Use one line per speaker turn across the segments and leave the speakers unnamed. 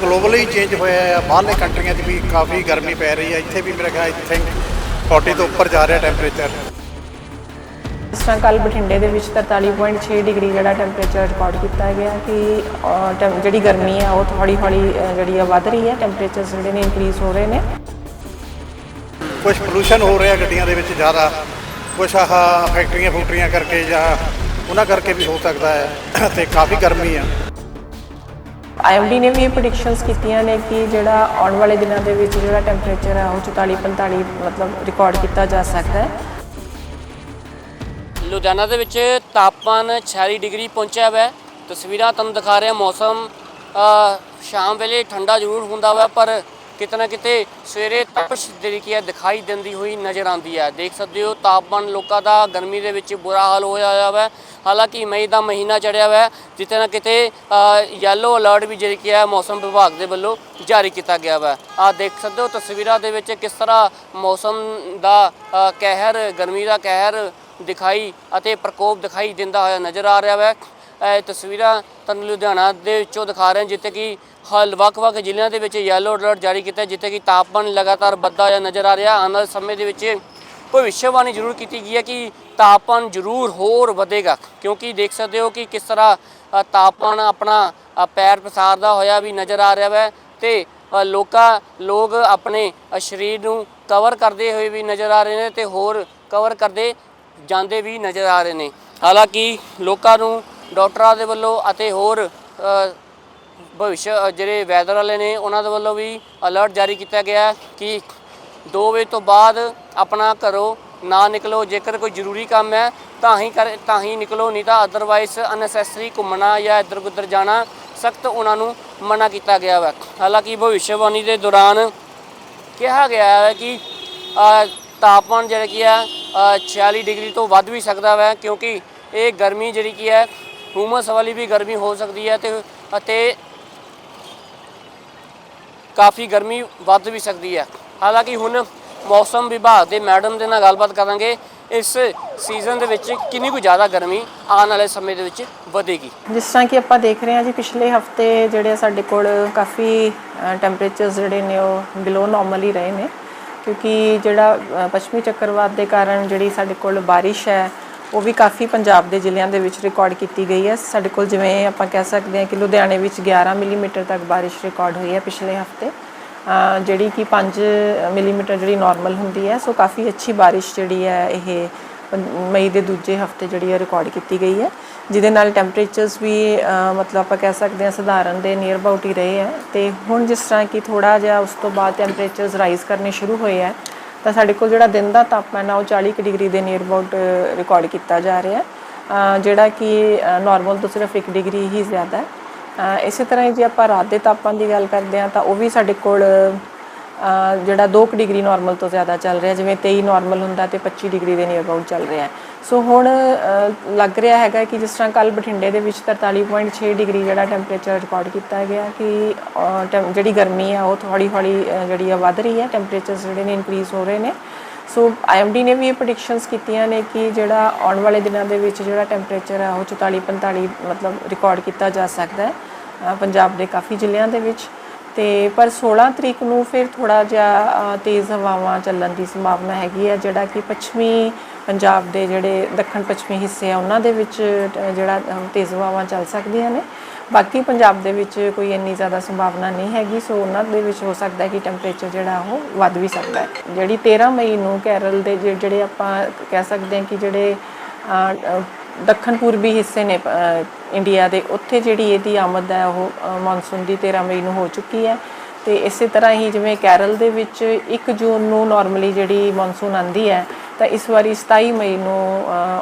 Globally change ਹੋਇਆ ਆ। ਬਾਹਰਲੇ ਕੰਟਰੀਆਂ 'ਚ ਵੀ ਕਾਫੀ ਗਰਮੀ ਪੈ ਰਹੀ ਹੈ ਇੱਥੇ ਵੀ ਮੇਰੇ ਖਿਆਲ ਆਈ ਥਿੰਕ 40 ਤੋਂ ਉੱਪਰ ਜਾ ਰਿਹਾ ਟੈਂਪਰੇਚਰ
ਇਸ ਤਰ੍ਹਾਂ ਕੱਲ ਬਠਿੰਡੇ ਦੇ ਵਿੱਚ 43.6 ਡਿਗਰੀ ਜਿਹੜਾ ਟੈਂਪਰੇਚਰ ਰਿਕਾਰਡ ਕੀਤਾ ਗਿਆ ਕਿ ਜਿਹੜੀ ਗਰਮੀ ਹੈ ਉਹ ਥੋੜੀ ਹੌਲੀ ਜਿਹੜੀ ਆ ਵੱਧ ਰਹੀ ਹੈ ਟੈਂਪਰੇਚਰ ਜਿਹੜੇ ਨੇ ਇਨਕਰੀਜ਼ ਹੋ ਰਹੇ ਨੇ।
ਕੁਝ ਪੋਲੂਸ਼ਨ ਹੋ ਰਿਹਾ ਗੱਡੀਆਂ ਦੇ ਵਿੱਚ ਜ਼ਿਆਦਾ। ਕੁਝ ਆਹ ਫੈਕਟਰੀਆਂ ਫੂਕਟਰੀਆਂ ਕਰਕੇ ਜਾਂ ਉਹਨਾਂ ਕਰਕੇ ਵੀ ਹੋ ਸਕਦਾ ਹੈ। ਤੇ ਕਾਫੀ ਗਰਮੀ ਆ।
ਆਈਐਮਡੀ ਨੇ ਵੀ ਇਹ ਪ੍ਰੈਡਿਕਸ਼ਨਸ ਕੀਤੀਆਂ ਨੇ ਕਿ ਜਿਹੜਾ ਆਉਣ ਵਾਲੇ ਦਿਨਾਂ ਦੇ ਵਿੱਚ ਜਿਹੜਾ ਟੈਂਪਰੇਚਰ ਹੈ ਉਹ 44 45 ਮਤਲਬ ਰਿਕਾਰਡ ਕੀਤਾ ਜਾ ਸਕਦਾ ਹੈ।
ਲੁਧਿਆਣਾ ਦੇ ਵਿੱਚ ਤਾਪਮਾਨ 46 ਡਿਗਰੀ ਪਹੁੰਚਿਆ ਹੋਇਆ ਤਸਵੀਰਾਂ ਤੁਹਾਨੂੰ ਦਿਖਾ ਰਿਹਾ ਮੌਸਮ ਸ਼ਾਮ ਵੇਲੇ ਠੰਡਾ ਜ਼ਰੂਰ ਹੁੰਦਾ ਵਾ ਪਰ ਕਿਤੇ ਨਾ ਕਿਤੇ ਸਵੇਰੇ ਤਪਸ਼ ਜਿਹੜੀ ਕੀ ਹੈ ਦਿਖਾਈ ਦਿੰਦੀ ਹੋਈ ਨਜ਼ਰ ਆਉਂਦੀ ਹੈ। ਦੇਖ ਸਕਦੇ ਹੋ ਤਾਪਮਾਨ ਲੋਕਾਂ ਦਾ ਗਰਮੀ ਦੇ ਵਿੱਚ ਬੁਰਾ ਹਾਲ ਹੋਇਆ ਹੋਇਆ ਵਾ। ਹਾਲਾਂਕਿ ਮਈ ਦਾ ਮਹੀਨਾ ਚੜਿਆ ਹੋਇਆ ਹੈ ਜਿੱਥੇ ਨਾ ਕਿਤੇ ਯੈਲੋ ਅਲਰਟ ਵੀ ਜਿਹੜੀ ਕੀ ਹੈ ਮੌਸਮ ਵਿਭਾਗ ਦੇ ਵੱਲੋਂ ਜਾਰੀ ਕੀਤਾ ਗਿਆ ਵਾ। ਆ ਦੇਖ ਸਕਦੇ ਹੋ ਤਸਵੀਰਾਂ ਦੇ ਵਿੱਚ ਕਿਸ ਤਰ੍ਹਾਂ ਮੌਸਮ ਦਾ ਕਹਿਰ, ਗਰਮੀ ਦਾ ਕਹਿਰ ਦਿਖਾਈ ਅਤੇ ਪ੍ਰਕੋਪ ਦਿਖਾਈ ਦਿੰਦਾ ਹੋਇਆ ਨਜ਼ਰ ਆ ਰਿਹਾ ਹੈ ਇਹ ਤਸਵੀਰਾਂ ਤੁਹਾਨੂੰ ਲੁਧਿਆਣਾ ਦੇ ਵਿੱਚੋਂ ਦਿਖਾ ਰਹੇ ਹਾਂ, ਜਿੱਥੇ ਕਿ ਹਲ ਵੱਖ-ਵੱਖ ਜ਼ਿਲ੍ਹਿਆਂ ਦੇ ਵਿੱਚ ਯੈਲੋ ਅਲਰਟ ਜਾਰੀ ਕੀਤਾ ਜਿੱਥੇ ਕਿ ਤਾਪਮਾਨ ਲਗਾਤਾਰ ਵੱਧਦਾ ਹੋਇਆ ਨਜ਼ਰ ਆ ਰਿਹਾ ਆਉਣ ਵਾਲੇ ਸਮੇਂ ਦੇ ਵਿੱਚ ਭਵਿੱਖਬਾਣੀ ਜ਼ਰੂਰ ਕੀਤੀ ਗਈ ਹੈ ਕਿ ਤਾਪਮਾਨ ਜ਼ਰੂਰ ਹੋਰ ਵਧੇਗਾ, ਕਿਉਂਕਿ ਦੇਖ ਸਕਦੇ ਹੋ ਕਿ ਕਿਸ ਤਰ੍ਹਾਂ ਤਾਪਮਾਨ ਆਪਣਾ ਪੈਰ ਪਸਾਰਦਾ ਹੋਇਆ ਵੀ ਨਜ਼ਰ ਆ ਰਿਹਾ ਹੈ ਤੇ ਲੋਕਾਂ, ਲੋਕ ਆਪਣੇ ਸਰੀਰ ਨੂੰ ਕਵਰ ਕਰਦੇ ਹੋਏ ਵੀ ਨਜ਼ਰ ਆ ਰਹੇ ਨੇ ਤੇ ਹੋਰ ਕਵਰ ਕਰਦੇ ਜਾਂਦੇ ਵੀ ਨਜ਼ਰ ਆ ਰਹੇ ਨੇ। ਹਾਲਾਂਕਿ ਲੋਕਾਂ ਨੂੰ ਡਾਕਟਰਾਂ ਦੇ ਵੱਲੋਂ ਅਤੇ ਹੋਰ ਭਵਿੱਖ ਜਿਹੜੇ ਵੈਦਰ ਵਾਲੇ ਨੇ ਉਹਨਾਂ ਦੇ ਵੱਲੋਂ ਵੀ ਅਲਰਟ ਜਾਰੀ ਕੀਤਾ ਗਿਆ ਕਿ 2 ਵਜੇ ਤੋਂ ਬਾਅਦ ਆਪਣਾ ਘਰੋਂ ਨਾ ਨਿਕਲੋ। ਜੇਕਰ ਕੋਈ ਜ਼ਰੂਰੀ ਕੰਮ ਹੈ ਤਾਂ ਹੀ ਕਰ ਤਾਂ ਹੀ ਨਿਕਲੋ ਨਹੀਂ ਤਾਂ ਅਦਰਵਾਈਜ਼ ਅਨਸੈਸਰੀ ਘੁੰਮਣਾ ਜਾਂ ਇੱਧਰ ਉੱਧਰ ਜਾਣਾ ਸਖਤ ਉਹਨਾਂ ਨੂੰ ਮਨਾ ਕੀਤਾ ਗਿਆ ਹੈ ਹਾਲਾਂਕਿ ਭਵਿੱਖਬਾਣੀ ਦੇ ਦੌਰਾਨ ਕਿਹਾ ਗਿਆ ਹੈ ਕਿ ਤਾਪਮਾਨ ਜਿਹੜਾ ਕੀ ਹੈ ਅ, 46 ਡਿਗਰੀ ਤੋਂ ਵੱਧ ਵੀ ਸਕਦਾ ਹੈ ਕਿਉਂਕਿ ਇਹ ਗਰਮੀ ਜਿਹੜੀ ਕੀ ਹੈ ਹੂਮਸ ਵਾਲੀ ਵੀ ਗਰਮੀ ਹੋ ਸਕਦੀ ਹੈ ਤੇ ਅਤੇ ਕਾਫੀ ਗਰਮੀ ਵੱਧ ਵੀ ਸਕਦੀ ਹੈ। ਹਾਲਾਂਕਿ ਹੁਣ ਮੌਸਮ ਵਿਭਾਗ ਦੇ ਮੈਡਮ ਦੇ ਨਾਲ ਗੱਲਬਾਤ ਕਰਾਂਗੇ। ਇਸ ਸੀਜ਼ਨ ਦੇ ਵਿੱਚ ਕਿੰਨੀ ਕੁ ਜ਼ਿਆਦਾ ਗਰਮੀ ਆਉਣ ਵਾਲੇ ਸਮੇਂ ਦੇ ਵਿੱਚ ਵਧੇਗੀ?
ਜਿਸ ਤਰ੍ਹਾਂ ਕਿ ਆਪਾਂ ਦੇਖ ਰਹੇ ਹਾਂ ਜੀ, ਪਿਛਲੇ ਹਫ਼ਤੇ ਜਿਹੜੇ ਸਾਡੇ ਕੋਲ ਕਾਫੀ ਟੈਂਪਰੇਚਰਸ ਜਿਹੜੇ ਨੇ ਉਹ ਬਿਲੋ ਨਾਰਮਲ ਹੀ ਰਹੇ ਨੇ। ਕਿਉਂਕਿ ਜਿਹੜਾ ਪੱਛਮੀ ਚੱਕਰਵਾਤ ਦੇ ਕਾਰਨ ਜਿਹੜੀ ਸਾਡੇ ਕੋਲ ਬਾਰਿਸ਼ ਹੈ ਉਹ ਵੀ ਕਾਫੀ ਪੰਜਾਬ ਦੇ ਜ਼ਿਲ੍ਹਿਆਂ ਦੇ ਵਿੱਚ ਰਿਕਾਰਡ ਕੀਤੀ ਗਈ ਹੈ। ਸਾਡੇ ਕੋਲ ਜਿਵੇਂ ਆਪਾਂ ਕਹਿ ਸਕਦੇ ਹਾਂ ਕਿ ਲੁਧਿਆਣੇ ਵਿੱਚ 11 ਮਿਲੀਮੀਟਰ ਤੱਕ ਬਾਰਿਸ਼ ਰਿਕਾਰਡ ਹੋਈ ਹੈ ਪਿਛਲੇ ਹਫ਼ਤੇ। ਜਿਹੜੀ ਕਿ 5 ਮਿਲੀਮੀਟਰ ਜਿਹੜੀ ਨਾਰਮਲ ਹੁੰਦੀ ਹੈ, ਸੋ ਕਾਫੀ ਅੱਛੀ ਬਾਰਿਸ਼ ਜਿਹੜੀ ਹੈ ਇਹ ਮਈ ਦੇ ਦੂਜੇ ਹਫ਼ਤੇ ਜਿਹੜੀ ਹੈ ਰਿਕਾਰਡ ਕੀਤੀ ਗਈ ਹੈ। ਜਿਹਦੇ ਨਾਲ ਟੈਂਪਰੇਚਰਸ ਵੀ ਮਤਲਬ ਆਪਾਂ ਕਹਿ ਸਕਦੇ ਹਾਂ ਸਧਾਰਨ ਦੇ ਨੀਅਰ ਅਬਾਊਟ ਹੀ ਰਹੇ ਹੈ। ਤੇ ਹੁਣ ਜਿਸ ਤਰ੍ਹਾਂ ਕਿ ਥੋੜਾ ਜਿਹਾ ਉਸ ਤੋਂ ਬਾਅਦ ਟੈਂਪਰੇਚਰਸ ਰਾਈਜ਼ ਕਰਨੇ ਸ਼ੁਰੂ ਹੋਏ ਹੈ ਤਾਂ ਸਾਡੇ ਕੋਲ ਜਿਹੜਾ ਦਿਨ ਦਾ ਤਾਪਮਾਨ ਆ ਉਹ 40 ਕੁ ਡਿਗਰੀ ਦੇ ਨੀਅਰ ਅਬਾਊਟ ਰਿਕਾਰਡ ਕੀਤਾ ਜਾ ਰਿਹਾ। ਹੈ ਜਿਹੜਾ ਕਿ ਨਾਰਮਲ ਤੋਂ ਸਿਰਫ 1 ਡਿਗਰੀ ਹੀ ਜ਼ਿਆਦਾ। ਹੈ ਇਸੇ ਤਰ੍ਹਾਂ ਹੀ ਜੇ ਆਪਾਂ ਰਾਤ ਦੇ ਤਾਪਮਾਨ ਦੀ ਗੱਲ ਕਰਦੇ ਹਾਂ ਤਾਂ ਉਹ ਵੀ ਸਾਡੇ ਕੋਲ ਜਿਹੜਾ 2 ਕੁ ਡਿਗਰੀ ਨਾਰਮਲ ਤੋਂ ਜ਼ਿਆਦਾ ਚੱਲ ਰਿਹਾ। ਜਿਵੇਂ 23 ਨਾਰਮਲ ਹੁੰਦਾ ਤੇ 25 ਡਿਗਰੀ ਦੇ ਨੀਅਰ ਅਬਾਊਟ ਚੱਲ ਰਿਹਾ। ਹੈ। ਸੋ ਹੁਣ ਲੱਗ ਰਿਹਾ ਹੈਗਾ ਕਿ ਜਿਸ ਤਰ੍ਹਾਂ ਕੱਲ ਬਠਿੰਡੇ ਦੇ ਵਿੱਚ 43.6 ਡਿਗਰੀ ਜਿਹੜਾ ਟੈਂਪਰੇਚਰ ਰਿਕਾਰਡ ਕੀਤਾ ਗਿਆ ਕਿ ਟੈਂ- ਜਿਹੜੀ ਗਰਮੀ ਆ, ਉਹ ਥੋੜੀ ਹੌਲੀ ਜਿਹੜੀ ਆ ਵੱਧ ਰਹੀ ਹੈ ਟੈਂਪਰੇਚਰ ਜਿਹੜੇ ਨੇ ਇਨਕਰੀਜ਼ ਹੋ ਰਹੇ ਨੇ। ਸੋ ਆਈਐਮਡੀ ਨੇ ਵੀ ਇਹ ਪ੍ਰੈਡਿਕਸ਼ਨਸ ਕੀਤੀਆਂ ਨੇ ਕਿ ਜਿਹੜਾ ਆਉਣ ਵਾਲੇ ਦਿਨਾਂ ਦੇ ਵਿੱਚ ਜਿਹੜਾ ਟੈਂਪਰੇਚਰ ਹੈ ਉਹ 44 45 ਮਤਲਬ ਰਿਕਾਰਡ ਕੀਤਾ ਜਾ ਸਕਦਾ ਹੈ ਪੰਜਾਬ ਦੇ ਕਾਫੀ ਜ਼ਿਲ੍ਹਿਆਂ ਦੇ ਵਿੱਚ। ਤੇ ਪਰ 16 ਤਰੀਕ ਨੂੰ ਫਿਰ ਥੋੜਾ ਜਿਹਾ ਤੇਜ਼ ਹਵਾਵਾਂ ਚੱਲਣ ਦੀ ਸੰਭਾਵਨਾ ਹੈਗੀ ਹੈ ਜਿਹੜਾ ਕਿ ਪੱਛਮੀ ਪੰਜਾਬ ਦੇ ਜਿਹੜੇ ਦੱਖਣ ਪੱਛਮੀ ਹਿੱਸੇ ਆ, ਉਹਨਾਂ ਦੇ ਵਿੱਚ ਜਿਹੜਾ ਤੇਜ਼ ਹਵਾਵਾਂ ਚੱਲ ਸਕਦੀਆਂ ਨੇ। ਬਾਕੀ ਪੰਜਾਬ ਦੇ ਵਿੱਚ ਕੋਈ ਇੰਨੀ ਜ਼ਿਆਦਾ ਸੰਭਾਵਨਾ ਨਹੀਂ ਹੈਗੀ, ਸੋ ਉਹਨਾਂ ਦੇ ਵਿੱਚ ਹੋ ਸਕਦਾ ਹੈ ਕਿ ਟੈਂਪਰੇਚਰ ਜਿਹੜਾ ਉਹ ਵੱਧ ਵੀ ਸਕਦਾ ਹੈ। ਜਿਹੜੀ 13 ਮਈ ਨੂੰ ਕੇਰਲ ਦੇ ਜਿਹੜੇ ਆਪਾਂ ਕਹਿ ਸਕਦੇ ਹਾਂ ਕਿ ਜਿਹੜੇ ਦੱਖਣ ਪੂਰਬੀ ਹਿੱਸੇ ਨੇ ਇੰਡੀਆ ਦੇ, ਉੱਥੇ ਜਿਹੜੀ ਇਹਦੀ ਆਮਦ ਹੈ, ਉਹ ਮੌਨਸੂਨ ਦੀ 13 ਮਈ ਨੂੰ ਹੋ ਚੁੱਕੀ ਹੈ। ਤੇ ਇਸੇ ਤਰ੍ਹਾਂ ਹੀ ਜਿਵੇਂ ਕੇਰਲ ਦੇ ਵਿੱਚ 1 ਜੂਨ ਨੂੰ ਨਾਰਮਲੀ ਜਿਹੜੀ ਮੌਨਸੂਨ ਆਂਦੀ ਹੈ ਤਾਂ ਇਸ ਵਾਰੀ 27 ਮਈ ਨੂੰ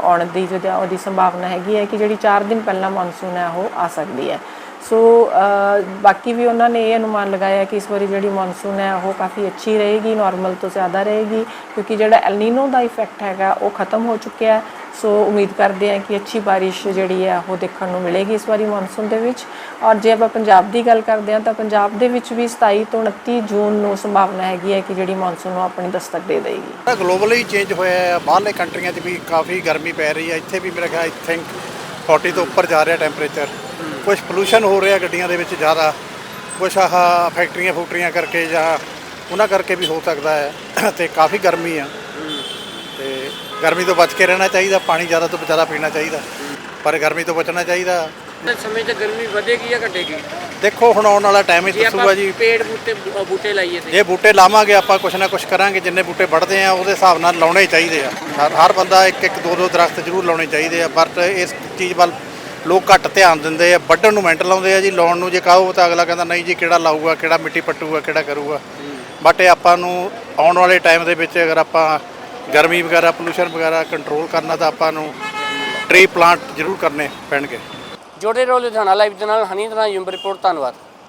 ਆਉਣ ਦੀ ਜਿਹੜਾ ਉਹਦੀ ਸੰਭਾਵਨਾ ਹੈਗੀ ਹੈ ਕਿ ਜਿਹੜੀ 4 ਦਿਨ ਪਹਿਲਾਂ ਮੌਨਸੂਨ ਹੈ ਉਹ ਆ ਸਕਦੀ ਹੈ। ਸੋ ਬਾਕੀ ਵੀ ਉਹਨਾਂ ਨੇ ਇਹ ਅਨੁਮਾਨ ਲਗਾਇਆ ਕਿ ਇਸ ਵਾਰੀ ਜਿਹੜੀ ਮੌਨਸੂਨ ਹੈ ਉਹ ਕਾਫੀ ਅੱਛੀ ਰਹੇਗੀ ਨਾਰਮਲ ਤੋਂ ਜ਼ਿਆਦਾ ਰਹੇਗੀ, ਕਿਉਂਕਿ ਜਿਹੜਾ ਐਲਨੀਨੋ ਦਾ ਇਫੈਕਟ ਹੈਗਾ ਉਹ ਖਤਮ ਹੋ ਚੁੱਕਿਆ ਹੈ। ਸੋ ਉਮੀਦ ਕਰਦੇ ਹਾਂ ਕਿ ਅੱਛੀ ਬਾਰਿਸ਼ ਜਿਹੜੀ ਹੈ ਉਹ ਦੇਖਣ ਨੂੰ ਮਿਲੇਗੀ ਇਸ ਵਾਰੀ ਮੌਨਸੂਨ ਦੇ ਵਿੱਚ। ਔਰ ਜੇ ਆਪਾਂ ਪੰਜਾਬ ਦੀ ਗੱਲ ਕਰਦੇ ਹਾਂ ਤਾਂ ਪੰਜਾਬ ਦੇ ਵਿੱਚ ਵੀ 27 ਤੋਂ 29 ਜੂਨ ਨੂੰ ਸੰਭਾਵਨਾ ਹੈਗੀ ਹੈ ਕਿ ਜਿਹੜੀ ਮੌਨਸੂਨ ਨੂੰ ਆਪਣੀ ਦਸਤਕ ਦੇ ਦੇਗੀ
ਗਲੋਬਲੀ ਚੇਂਜ ਹੋਇਆ ਆ ਬਾਹਰਲੇ ਕੰਟਰੀਆਂ 'ਚ ਵੀ ਕਾਫੀ ਗਰਮੀ ਪੈ ਰਹੀ ਹੈ। ਇੱਥੇ ਵੀ ਮੇਰਾ ਖਿਆਲ ਆਈ ਥਿੰਕ 40 ਤੋਂ ਉੱਪਰ ਜਾ ਰਿਹਾ ਟੈਂਪਰੇਚਰ ਕੁਝ ਪੋਲੂਸ਼ਨ ਹੋ ਰਿਹਾ ਗੱਡੀਆਂ ਦੇ ਵਿੱਚ ਜ਼ਿਆਦਾ। ਕੁਛ ਆਹ ਫੈਕਟਰੀਆਂ ਫੂਕਟਰੀਆਂ ਕਰਕੇ ਜਾਂ ਉਹਨਾਂ ਕਰਕੇ ਵੀ ਹੋ ਸਕਦਾ ਹੈ। ਤੇ ਕਾਫੀ ਗਰਮੀ ਆ। ਗਰਮੀ ਤੋਂ ਬਚ ਕੇ ਰਹਿਣਾ ਚਾਹੀਦਾ ਪਾਣੀ ਜ਼ਿਆਦਾ ਤੋਂ ਜ਼ਿਆਦਾ ਪੀਣਾ ਚਾਹੀਦਾ ਪਰ ਗਰਮੀ ਤੋਂ ਬਚਣਾ ਚਾਹੀਦਾ।
ਇਸ ਸਮੇਂ 'ਚ ਗਰਮੀ ਵਧੇਗੀ ਜਾਂ ਘਟੇਗੀ?
ਦੇਖੋ ਹੁਣ ਆਉਣ ਵਾਲਾ ਟਾਈਮ ਹੀ ਦੱਸੂਗਾ ਜੀ।
ਪੇੜ ਬੂਟੇ ਬੂਟੇ ਲਾਈਏ ਤੇ।
ਜੇ ਬੂਟੇ ਲਾਵਾਂਗੇ ਆਪਾਂ ਕੁਛ ਨਾ ਕੁਛ ਕਰਾਂਗੇ ਜਿੰਨੇ ਬੂਟੇ ਵੱਢਦੇ ਆ ਉਹਦੇ ਹਿਸਾਬ ਨਾਲ ਲਾਉਣੇ ਹੀ ਚਾਹੀਦੇ ਆ। ਹਰ ਹਰ ਬੰਦਾ ਇੱਕ ਇੱਕ ਦੋ ਦੋ ਦਰਖਤ ਜ਼ਰੂਰ ਲਾਉਣੇ ਚਾਹੀਦੇ ਆ ਬਟ ਇਸ ਚੀਜ਼ ਵੱਲ ਲੋਕ ਘੱਟ ਧਿਆਨ ਦਿੰਦੇ ਆ ਵੱਢਣ ਨੂੰ ਮਿੰਟ ਲਾਉਂਦੇ ਆ ਜੀ ਲਾਉਣ ਨੂੰ ਜੇ ਕਹੋ ਤਾਂ ਅਗਲਾ ਕਹਿੰਦਾ ਨਹੀਂ ਜੀ ਕਿਹੜਾ ਲਾਊਗਾ ਕਿਹੜਾ ਮਿੱਟੀ ਪੱਟੂਗਾ ਕਿਹੜਾ ਕਰੂਗਾ? ਬਟ ਇਹ ਆਪਾਂ ਨੂੰ ਆਉਣ ਵਾਲੇ ਟਾਈਮ ਦੇ ਵਿੱਚ ਅਗਰ ਆਪਾਂ ਗਰਮੀ ਵਗੈਰਾ ਪੋਲੂਸ਼ਨ ਵਗੈਰਾ ਕੰਟਰੋਲ ਕਰਨਾ ਤਾਂ ਆਪਾਂ ਨੂੰ ਟ੍ਰੀ ਪਲਾਂਟ ਜ਼ਰੂਰ ਕਰਨੇ ਪੈਣਗੇ।
ਜੋੜੇ ਰਹੋ ਲੁਧਿਆਣਾ ਲਾਈਵ ਦੇ ਨਾਲ, ਹਨੀ ਦਾ ਯੂਮ ਰਿਪੋਰਟ ਧੰਨਵਾਦ।